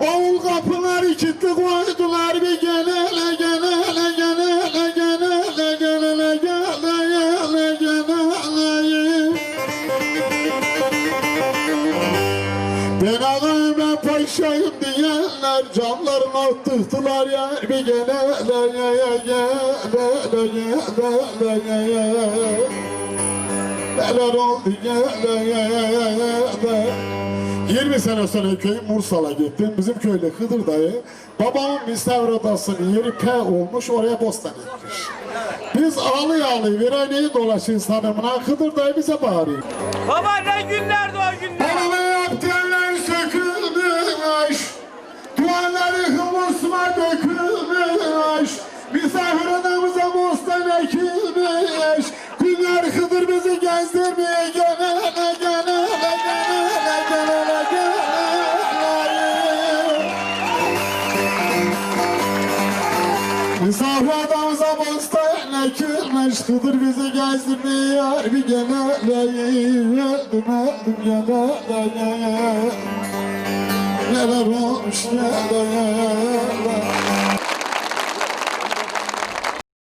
Avul kapıları kilitli koydular bir gelele gelele gelele gelele gelele gelele gelele Ben ağayım ben paşayım diyenler camlarını attıktılar ya bir gelele ya gelele gelele ya Neler oldu gelele ya ya ya 20 sene sonra köyüm Mursal'a gittim. Bizim köyde Hıdır dayı babamın misafir odasının yeri P olmuş oraya bostan etmiş. Biz ağlı ağlı virayneyi dolaşıyoruz hanımına Hıdır dayı bize bağırıyor. Baba ne günlerdi o günler? Bana Misafir adamıza bostan ekilmiş Hıdır bizi gezdirmeye. Yar bir gelene Geldim geldim gelene Neler olmuş neler